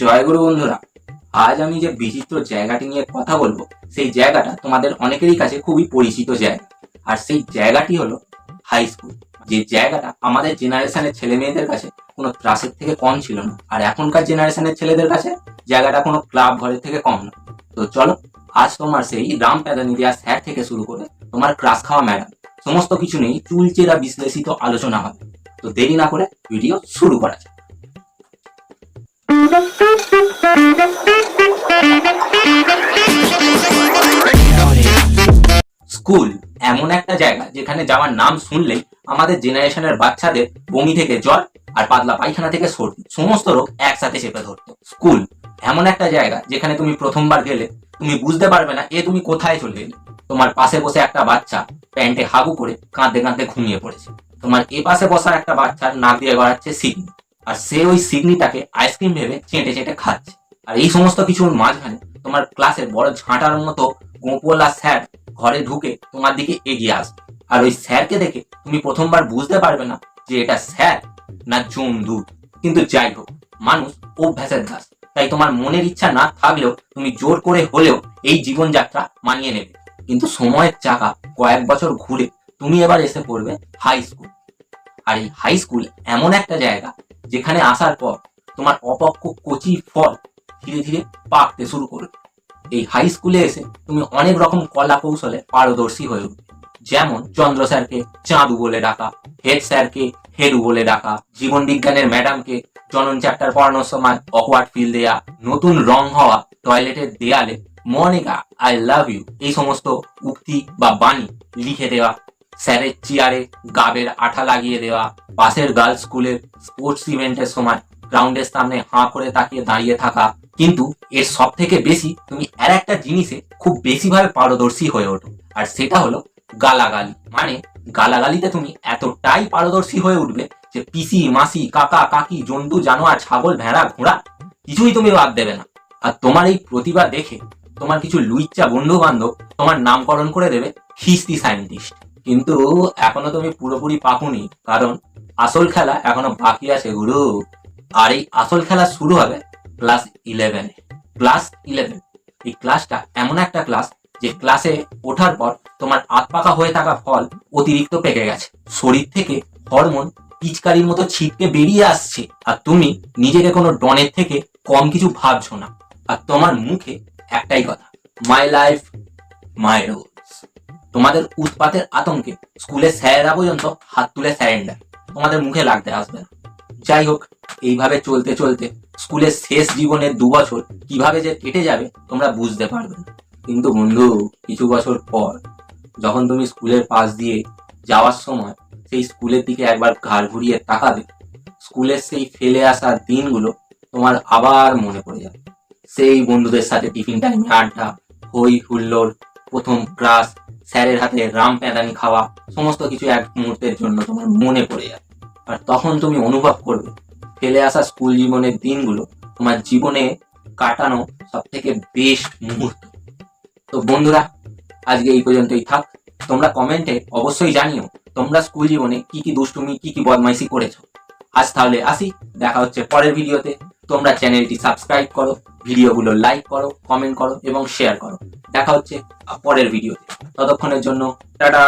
জয়গুরু বন্ধুরা, আজ আমি যে বিচিত্র জায়গাটি নিয়ে কথা বলব, সেই জায়গাটা তোমাদের অনেকেরই কাছে খুবই পরিচিত জায়গা। আর সেই জায়গাটি হলো হাই স্কুল যে জায়গাটা আমাদের জেনারেশনের ছেলে মেয়েদের কাছে কোনো ত্রাসের থেকে কম ছিল না। আর এখনকার জেনারেশনের ছেলেদের কাছে জায়গাটা কোনো ক্লাব ঘরের থেকে কম না। তো চলো, আজ তোমার সেই রাম প্যাদানি দেওয়া স্যার থেকে শুরু করে তোমার ক্লাস খাওয়া ম্যাডাম সমস্ত কিছু নিয়েই চুলচেরা বিশ্লেষিত আলোচনা হবে। তো দেরি না করে ভিডিও শুরু করা যাক। স্কুল এমন একটা জায়গা যেখানে যাওয়ার নাম শুনলেই আমাদের জেনারেশনের বাচ্চাদের বমি থেকে জ্বর আর পাতলা পায়খানা থেকে সর্দি, সমস্ত রোগ একসাথে চেপে ধরতো। স্কুল এমন একটা জায়গা যেখানে তুমি প্রথমবার গেলে তুমি বুঝতে পারবে না এ তুমি কোথায় চলে এলে। তোমার পাশে বসে একটা বাচ্চা প্যান্টে হাগু করে কাঁদতে কাঁদতে ঘুমিয়ে পড়েছে। তোমার এ পাশে বসা একটা বাচ্চার নাক দিয়ে গড়াচ্ছে সিগনি আর সে ওই সিগনিটাকে আইসক্রিম ভেবে চেটে চেটে খাচ্ছে। আর এই সমস্ত কিছুর মাঝখানে তোমার ক্লাসের বড় ঝাঁটার মতো গোপলা স্যার ঘরে ঢুকে তোমার দিকে এগিয়ে আসবে। আর ওই স্যারকে দেখে তুমি প্রথমবার বুঝতে পারবে না যে এটা স্যার না জমদূত কিন্তু যাই হোক, মানুষ অভ্যাসের দাস। তাই তোমার মনের ইচ্ছা না থাকলেও তুমি জোর করে হলেও এই জীবনযাত্রা মানিয়ে নেবে। কিন্তু সময়ের চাকা কয়েক বছর ঘুরে তুমি এবার এসে পড়বে হাই স্কুল আর এই হাই স্কুল এমন একটা জায়গা যেখানে আসার পর তোমার অপক্ষ কচি ফল ধীরে ধীরে পাকতে শুরু করবে। এই হাই স্কুলে এসে তুমি অনেক রকম কলা কৌশলে পারদর্শী হয়ে উঠবে। যেমন চন্দ্র স্যারকে চাঁদু বলে ডাকা, হেড স্যারকে হেরু বলে ডাকা, জীবন বিজ্ঞানের ম্যাডামকে জনন চ্যাপ্টার পড়ানোর সময় অকওয়ার্ড ফিল দেয়া, নতুন রং হওয়া টয়লেটের দেয়ালে, মনিকা আই লাভ ইউ এই সমস্ত উক্তি বা বাণী লিখে দেওয়া স্যারের চেয়ারে গাবের আঠা লাগিয়ে দেওয়া, পাশের গার্লস স্কুলের স্পোর্টস ইভেন্টের সময় গ্রাউন্ডের সামনে হাঁ করে তাকিয়ে দাঁড়িয়ে থাকা। কিন্তু এর সব থেকে বেশি তুমি আর একটা জিনিসে খুব বেশিভাবে পারদর্শী হয়ে ওঠো, আর সেটা হলো গালাগালি। মানে গালাগালিতে তুমি এতটাই পারদর্শী হয়ে উঠবে যে পিসি, মাসি, কাকা, কাকি জন্তু জানোয়ার, ছাগল, ভেড়া, ঘোড়া কিছুই তুমি বাদ দেবে না। আর তোমার এই প্রতিভা দেখে তোমার কিছু লুইচ্চা বন্ধু বান্ধব তোমার নামকরণ করে দেবে খিস্তি সায়েন্টিস্ট। কিন্তু এখনও তুমি পুরোপুরি পাকুনি, কারণ আসল খেলা এখনও বাকি আছে গুরু। আর এই আসল খেলা শুরু হবে ক্লাস ইলেভেনে ক্লাস ইলেভেন এই ক্লাসটা এমন একটা ক্লাস যে ক্লাসে ওঠার পর তোমার আত পাকা হয়ে থাকা ফল অতিরিক্ত পেকে গেছে। শরীর থেকে হরমোন পিচকারির মতো ছিটকে বেরিয়ে আসছে। আর তুমি নিজেকে কোনো ডনের থেকে কম কিছু ভাবছ না। আর তোমার মুখে একটাই কথা মাই লাইফ মাই রুলস তোমাদের উৎপাতের আতঙ্কে স্কুলের স্যারেরা পর্যন্ত হাত তুলে স্যারেন্ডার তোমাদের মুখে লাগতে আসবে না। যাই হোক, এইভাবে চলতে চলতে স্কুলের শেষ জীবনের দু বছর কীভাবে যে কেটে যাবে তোমরা বুঝতে পারবে। কিন্তু বন্ধু, কিছু বছর পর যখন তুমি স্কুলের পাশ দিয়ে যাওয়ার সময় সেই স্কুলের দিকে একবার ঘাড় ঘুরিয়ে তাকাবে, স্কুলের সেই ফেলে আসা দিনগুলো তোমার আবার মনে পড়ে যাবে। সেই বন্ধুদের সাথে টিফিন টাইমে আড্ডা হই হুল্লোড়, প্রথম ক্লাস স্যারের হাতে রাম প্যাদানি খাওয়া, সমস্ত কিছু এক মুহূর্তের জন্য তোমার মনে পড়ে যাবে। আর তখন তুমি অনুভব করবে, ফেলে আসা স্কুল জীবনের দিনগুলো তোমার জীবনে কাটানো সব থেকে বেস্ট মুহূর্ত। তো বন্ধুরা, আজকে এই পর্যন্তই থাক। তোমরা কমেন্টে অবশ্যই জানিও তোমরা স্কুল জীবনে কি কি দুষ্টুমি, কি কি বদমাইশি করেছ। আজ তাহলে আসি, দেখা হচ্ছে পরের ভিডিওতে। তোমরা চ্যানেলটি সাবস্ক্রাইব করো, ভিডিওগুলো লাইক করো কমেন্ট করো এবং শেয়ার করো। দেখা হচ্ছে পরের ভিডিওতে। ততক্ষণের জন্য, টাটা!